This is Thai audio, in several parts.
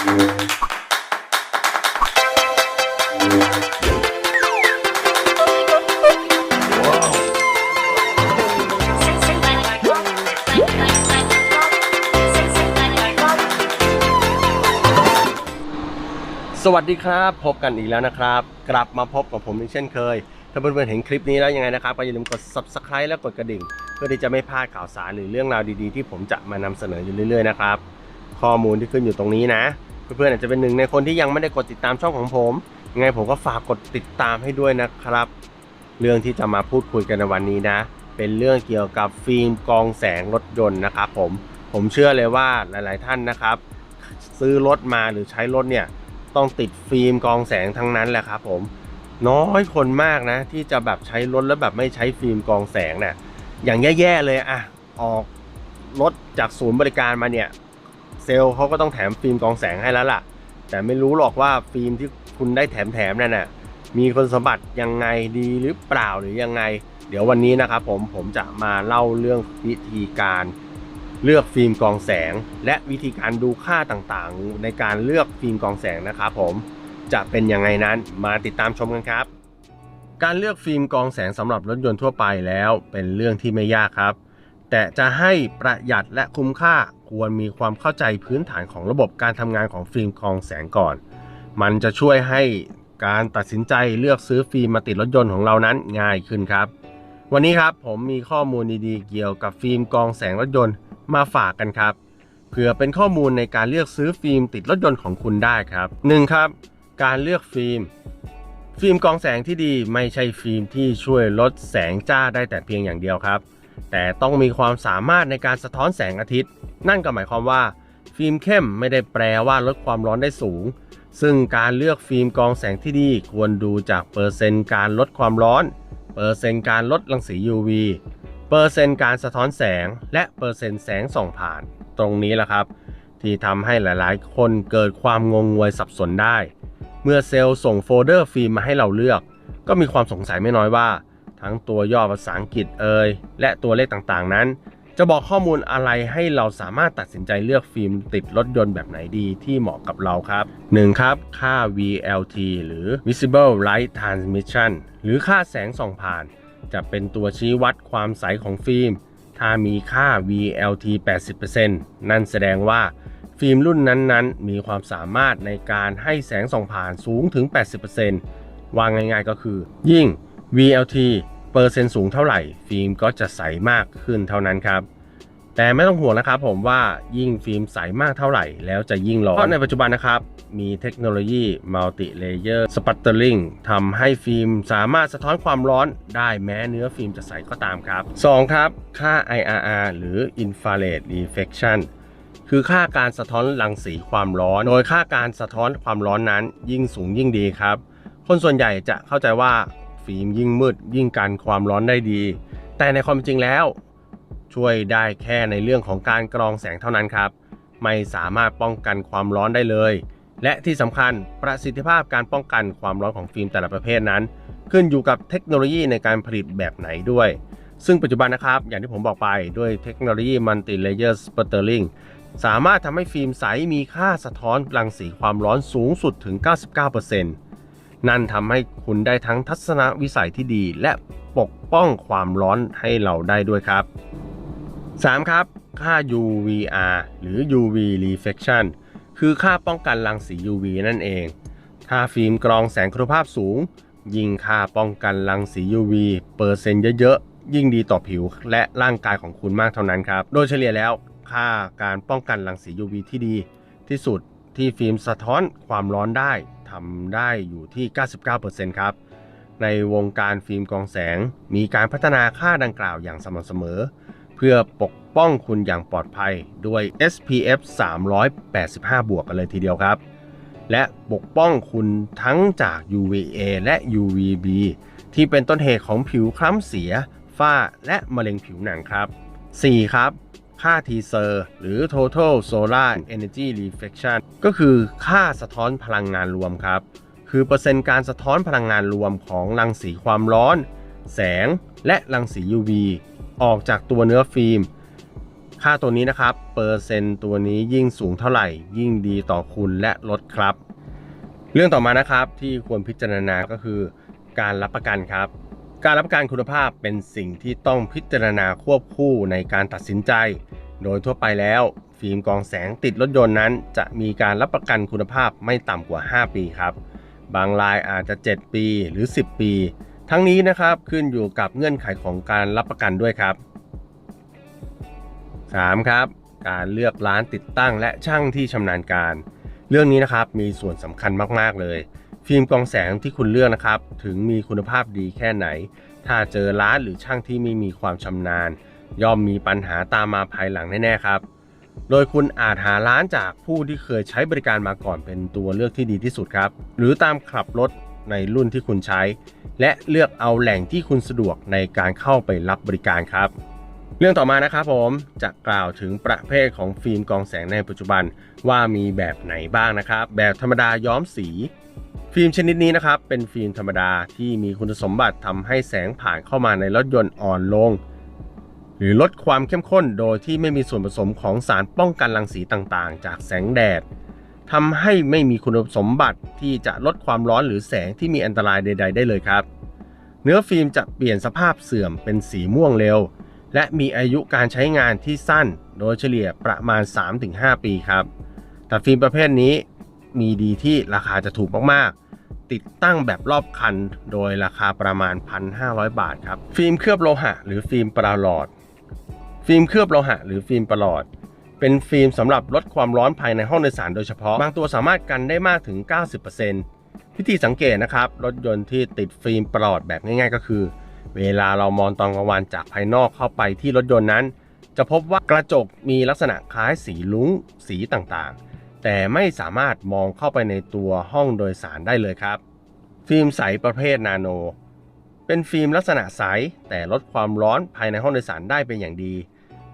สวัสดีครับ พบกันอีกแล้วนะครับ กลับมาพบกับผมอีกเช่นเคย ถ้าเพื่อนๆเห็นคลิปนี้แล้วยังไงนะครับก็อย่าลืมกด subscribe และกดกระดิ่ง เพื่อที่จะไม่พลาดข่าวสารหรือเรื่องราวดีๆ ที่ผมจะมานำเสนออยู่เรื่อยๆนะครับ ข้อมูลที่ขึ้นอยู่ตรงนี้นะ เพื่อนๆอาจจะเป็นหนึ่งในคนที่ยังไม่ได้กดติดตามช่องของผมยังไงผมก็ฝากกดติดตามให้ด้วยนะครับ เรื่องที่จะมาพูดคุยกันในวันนี้นะ เป็นเรื่องเกี่ยวกับฟิล์มกองแสงรถยนต์นะครับผมผมเชื่อเลยว่าหลาย ๆ ท่านนะครับ ซื้อรถมาหรือใช้รถเนี่ยต้องติดฟิล์มกองแสงทั้งนั้นแหละครับผมน้อยคนมากนะ ที่จะแบบใช้รถแล้วแบบไม่ใช้ฟิล์มกองแสงเนี่ยอย่างแย่ ๆ เลยอะออกรถจากศูนย์บริการมาเนี่ย เซลล์เขาก็ต้องแถมฟิล์มกองแสงให้แล้วล่ะ แต่ไม่รู้หรอกว่าฟิล์มที่คุณได้แถมๆนั่นน่ะมีคุณสมบัติยังไงดีหรือเปล่าหรือยังไง เดี๋ยววันนี้นะครับผมผมจะมาเล่าเรื่องวิธีการเลือกฟิล์มกองแสง และวิธีการดูค่าต่างๆ ในการเลือกฟิล์มกองแสงนะครับผมจะเป็นยังไงนั้นมาติดตามชมกันครับ การเลือกฟิล์มกองแสงสำหรับรถยนต์ทั่วไปแล้วเป็นเรื่องที่ไม่ยากครับ แต่จะให้ประหยัดและคุ้มค่าควรมีความเข้าใจพื้นฐานของระบบการทำงานของฟิล์มกรองแสงก่อน มันจะช่วยให้การตัดสินใจเลือกซื้อฟิล์มมาติดรถยนต์ของเรานั้นง่ายขึ้นครับ วันนี้ครับผมมีข้อมูลดีๆ เกี่ยวกับฟิล์มกรองแสงรถยนต์มาฝากกันครับ เผื่อเป็นข้อมูลในการเลือกซื้อฟิล์มติดรถยนต์ของคุณได้ครับ 1. ครับ การเลือกฟิล์ม ฟิล์มกรองแสงที่ดีไม่ใช่ฟิล์มที่ช่วยลดแสงจ้าได้แต่เพียงอย่างเดียวครับ แต่ต้องมีความสามารถในการสะท้อนแสงอาทิตย์ นั่นก็หมายความว่า ฟิล์มเข้มไม่ได้แปลว่าลดความร้อนได้สูง ซึ่งการเลือกฟิล์มกองแสงที่ดีควรดูจากเปอร์เซ็นต์การลดความร้อน เปอร์เซ็นต์การลดรังสี UV เปอร์เซ็นต์การสะท้อนแสง และเปอร์เซ็นต์แสงส่องผ่าน ตรงนี้แหละครับ ที่ทำให้หลายๆ คนเกิดความงงงวยสับสนได้ เมื่อเซลล์ส่งโฟลเดอร์ฟิล์มมาให้เราเลือก ก็มีความสงสัยไม่น้อยว่า ทั้งตัวย่อภาษาอังกฤษเอ่ยและตัวเลขต่างๆนั้น จะบอกข้อมูลอะไรให้เราสามารถตัดสินใจเลือกฟิล์มติดรถยนต์แบบไหนดีที่เหมาะกับเราครับ 1. ครับ ค่า VLT หรือ Visible Light Transmission หรือค่าแสงส่องผ่าน จะเป็นตัวชี้วัดความใสของฟิล์ม ถ้ามีค่า VLT 80%นั่นแสดงว่าฟิล์มรุ่นนั้นๆ มีความสามารถในการให้แสงส่องผ่านสูงถึง 80%วางง่ายๆก็คือ ยิ่ง VLT เปอร์เซ็นต์สูงเท่าไหร่ ฟิล์มก็จะใสมากขึ้นเท่านั้นครับ แต่ไม่ต้องห่วงนะครับผมว่ายิ่งฟิล์มใสมากเท่าไหร่ แล้วจะยิ่งร้อนเพราะในปัจจุบันนะครับ มีเทคโนโลยี Multi Layer Sputtering ทำให้ฟิล์มสามารถสะท้อนความร้อนได้แม้เนื้อฟิล์มจะใสก็ตามครับ 2. ครับ ค่า IRR หรือ Infrared Reflection คือค่าการสะท้อนรังสีความร้อน โดยค่าการสะท้อนความร้อนนั้นยิ่งสูงยิ่งดีครับ คนส่วนใหญ่จะเข้าใจว่า ฟิล์มยิ่งมืด ยิ่งกันความร้อนได้ดี แต่ในความจริงแล้ว ช่วยได้แค่ในเรื่องของการกรองแสงเท่านั้นครับ ไม่สามารถป้องกันความร้อนได้เลย และที่สำคัญประสิทธิภาพการป้องกันความร้อนของฟิล์มแต่ละประเภทนั้น ขึ้นอยู่กับเทคโนโลยีในการผลิตแบบไหนด้วยซึ่งปัจจุบันนะครับ อย่างที่ผมบอกไปด้วยเทคโนโลยี Multi Layer Sputtering สามารถทำให้ฟิล์มใสมีค่าสะท้อนรังสีความร้อนสูงสุดถึง 99% นั่นทำให้คุณได้ทั้งทัศนวิสัยที่ดี และปกป้องความร้อนให้เราได้ด้วยครับ 3. ครับ ค่า UVR หรือ UV reflection คือค่าป้องกันรังสี UV นั่นเอง ถ้าฟิล์มกรองแสงคุณภาพสูง ยิ่งค่าป้องกันรังสี UV เปอร์เซ็นต์เยอะๆ ยิ่งดีต่อผิวและร่างกายของคุณมากเท่านั้นครับ โดยเฉลี่ยแล้ว ค่าการป้องกันรังสี UV ที่ดีที่สุดที่ฟิล์มสะท้อนความร้อนได้ ทำได้อยู่ที่ 99%ครับ ในวงการฟิล์มกองแสง มีการพัฒนาค่าดังกล่าวอย่างสม่ำเสมอ เพื่อปกป้องคุณอย่างปลอดภัยด้วย SPF 385 บวกกันเลยทีเดียวครับ และปกป้องคุณทั้งจาก UVA และ UVB ที่เป็นต้นเหตุของผิวคล้ำเสีย ฝ้าและมะเร็งผิวหนังครับ 4. ครับ ค่า t เซอร์หรือ total solar energy reflection ก็คือค่าสะท้อนพลังงานรวมครับ คือเปอร์เซ็นต์การสะท้อนพลังงานรวมของรังสีความร้อน แสง และรังสี UV ออกจากตัวเนื้อฟิล์ม ค่าตัวนี้นะครับ เปอร์เซ็นต์ตัวนี้ยิ่งสูงเท่าไหร่ ยิ่งดีต่อคุณและรถครับ เรื่องต่อมานะครับที่ควรพิจารณาก็คือการรับประกันครับ การรับประกันคุณภาพเป็นสิ่งที่ต้องพิจารณาควบคู่ในการตัดสินใจ โดยทั่วไปแล้ว ฟิล์มกองแสงติดรถยนต์นั้น จะมีการรับประกันคุณภาพไม่ต่ำกว่า 5 ปีครับ บางรายอาจจะ 7 ปีหรือ 10 ปี ทั้งนี้นะครับขึ้นอยู่กับเงื่อนไขของการรับประกันด้วยครับ 3. ครับ การเลือกร้านติดตั้งและช่างที่ชำนาญการ เรื่องนี้นะครับมีส่วนสำคัญมาก ๆ เลย ฟิล์มกองแสงที่คุณเลือกนะครับ ถึงมีคุณภาพดีแค่ไหน ถ้าเจอร้านหรือช่างที่ไม่มีความชำนาญ ย่อมมีปัญหาตามมาภายหลังแน่ๆครับ โดยคุณอาจหาร้านจากผู้ที่เคยใช้บริการมาก่อนเป็นตัวเลือกที่ดีที่สุดครับ หรือตามขับรถในรุ่นที่คุณใช้ และเลือกเอาแหล่งที่คุณสะดวกในการเข้าไปรับบริการครับ เรื่องต่อมานะครับผมจะกล่าวถึงประเภทของฟิล์มกองแสงในปัจจุบันว่ามีแบบไหนบ้างนะครับ แบบธรรมดาย้อมสี ฟิล์มชนิดนี้นะครับ เป็นฟิล์มธรรมดาที่มีคุณสมบัติทำให้แสงผ่านเข้ามาในรถยนต์อ่อนลง หรือลดความเข้มข้นโดยที่ไม่มีส่วนผสมของสารป้องกันรังสีต่างๆ จากแสงแดดทำให้ไม่มีคุณสมบัติที่จะลดความร้อนหรือแสงที่มีอันตรายใด ๆ ได้เลยครับ เนื้อฟิล์มจะเปลี่ยนสภาพเสื่อมเป็นสีม่วงเร็ว และมีอายุการใช้งานที่สั้น โดยเฉลี่ยประมาณ 3-5 ปีครับแต่ฟิล์มประเภทนี้ มีดีที่ราคาจะถูกมากๆ ติดตั้งแบบรอบคันโดยราคาประมาณ 1,500 บาทครับ ฟิล์มเคลือบโลหะ หรือฟิล์มปราหลอด ฟิล์มเคลือบโลหะ หรือฟิล์มปราหลอด เป็นฟิล์มสำหรับลดความร้อนภายในห้องโดยสารโดยเฉพาะ บางตัวสามารถกันได้มากถึง 90%วิธีสังเกตนะครับ รถยนต์ที่ติดฟิล์มปราหลอดแบบง่าย ๆ ก็คือ เวลาเรามองตอนกลางวันจากภายนอกเข้าไปที่รถยนต์นั้นจะพบว่ากระจกมีลักษณะคล้ายสีลุ้งสีต่างๆ แต่ไม่สามารถมองเข้าไปในตัวห้องโดยสารได้เลยครับ ฟิล์มใสประเภทนาโน เป็นฟิล์มลักษณะใส แต่ลดความร้อนภายในห้องโดยสารได้เป็นอย่างดี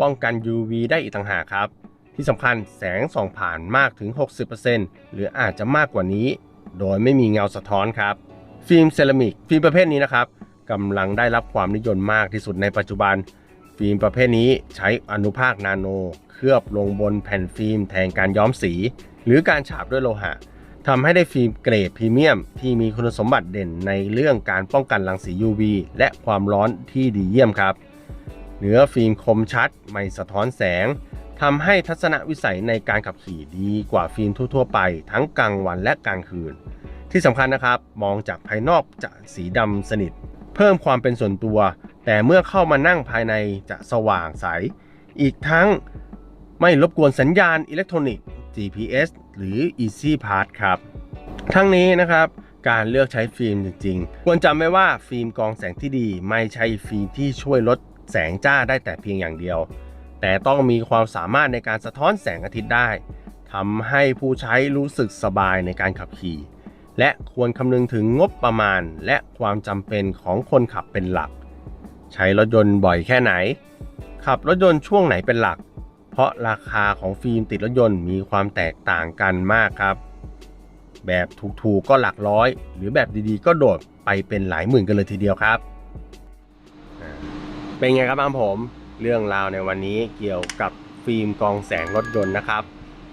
ป้องกัน UV ได้อีกต่างหากครับ ที่สำคัญแสงส่องผ่านมากถึง 60%หรืออาจจะมากกว่านี้ โดยไม่มีเงาสะท้อนครับ ฟิล์มเซรามิกฟิล์มประเภทนี้นะครับกำลังได้รับความนิยมมากที่สุดในปัจจุบัน ฟิล์มประเภทนี้ใช้อนุภาคนาโน เคลือบลงบนแผ่นฟิล์มแทนการย้อมสี หรือการฉาบด้วยโลหะทำให้ได้ฟิล์มเกรดพรีเมียม ที่มีคุณสมบัติเด่นในเรื่องการป้องกันรังสี UV และความร้อนที่ดีเยี่ยมครับ เนื้อฟิล์มคมชัด ไม่สะท้อนแสงทำให้ทัศนวิสัยในการขับขี่ดีกว่าฟิล์มทั่วๆไป ทั้งกลางวันและกลางคืน ที่สำคัญนะครับ มองจากภายนอกจะสีดำสนิท เพิ่มความเป็นส่วนตัว แต่เมื่อเข้ามานั่งภายในจะสว่างใส อีกทั้งไม่รบกวนสัญญาณอิเล็กทรอนิกส์ GPS หรือ Easy Pass ครับ ทั้งนี้นะครับการเลือกใช้ฟิล์มจริงๆ ควรจำไว้ว่าฟิล์มกองแสงที่ดีไม่ใช่ฟิล์มที่ช่วยลดแสงจ้าได้แต่เพียงอย่างเดียว แต่ต้องมีความสามารถในการสะท้อนแสงอาทิตย์ได้ทำให้ผู้ใช้รู้สึกสบายในการขับขี่ และควรคำนึงถึงงบประมาณและความจำเป็นของคนขับเป็นหลัก ใช้รถยนต์บ่อยแค่ไหน ขับรถยนต์ช่วงไหนเป็นหลัก เพราะราคาของฟิล์มติดรถยนต์มีความแตกต่างกันมากครับ แบบถูกๆก็หลักร้อย หรือแบบดีๆ ก็โดดไปเป็นหลายหมื่นกันเลยทีเดียวครับ เป็นไงครับบ้างผมเรื่องราวในวันนี้เกี่ยวกับฟิล์มกองแสงรถยนต์นะครับ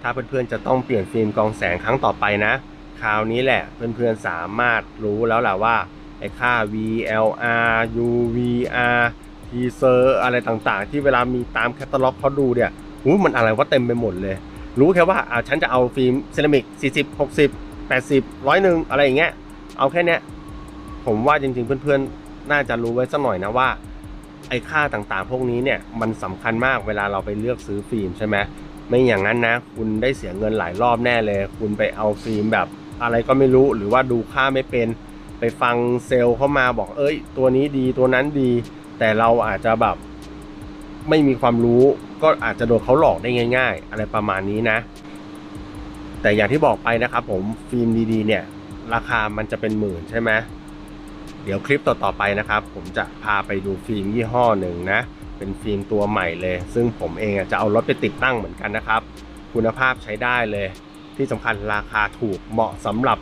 ถ้าเพื่อนๆจะต้องเปลี่ยนฟิล์มกองแสงครั้งต่อไปนะ คราวนี้แหละเพื่อนๆสามารถรู้แล้วแหละว่า ไอ้ค่า VLR UVR teaser อะไรต่างๆ ที่เวลามีตามแคตตาล็อกเขาดูเนี่ยอู้มันอะไรว่าเต็มไปหมดเลย รู้แค่ว่าอ่าฉันจะเอาฟิล์มเซรามิก 40 60 80 ร้อยหนึ่งอะไรอย่างเงี้ย เอาแค่เนี้ย ผมว่าจริงๆ เพื่อนๆ น่าจะรู้ไว้สักหน่อยนะว่า ไอ้ค่าต่างๆ พวกนี้เนี่ย มันสำคัญมากเวลาเราไปเลือกซื้อฟิล์มใช่ไหมไม่อย่างนั้นนะ คุณได้เสียเงินหลายรอบแน่เลย คุณไปเอาฟิล์มแบบอะไรก็ไม่รู้หรือว่าดูค่าไม่เป็น ไปฟังเซลล์เข้ามาบอกเอ้ย ตัวนี้ดีตัวนั้นดี แต่เราอาจจะแบบไม่มีความรู้ก็อาจจะโดนเขาหลอกได้ง่าย ๆ อะไรประมาณนี้นะ แต่อย่างที่บอกไปนะครับผมฟิล์มดีๆ เนี่ย ราคามันจะเป็นหมื่นใช่ไหมเดี๋ยวคลิปต่อๆไปนะครับ ผมจะพาไปดูฟิล์มยี่ห้อหนึ่งนะ เป็นฟิล์มตัวใหม่เลย ซึ่งผมเองจะเอารถไปติดตั้งเหมือนกันนะครับ คุณภาพใช้ได้เลย ที่สำคัญราคาถูกเหมาะสำหรับ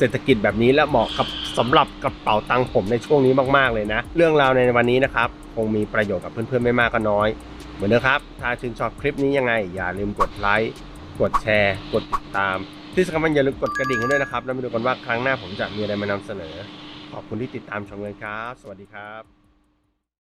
เศรษฐกิจแบบนี้และเหมาะกับสำหรับกระเป๋าตังค์ผมในช่วงนี้มากๆเลยนะ เรื่องราวในวันนี้นะครับ คงมีประโยชน์กับเพื่อนๆไม่มากก็น้อย เหมือนเดิมครับ ถ้าชื่นชอบคลิปนี้ยังไง อย่าลืมกดไลค์กดแชร์ กดติดตาม ที่สำคัญอย่าลืมกดกระดิ่งให้ด้วยนะครับแล้วมาดูกันว่าครั้งหน้าผมจะมีอะไรมานำเสนอ ขอบคุณที่ติดตามชมกันครับ สวัสดีครับ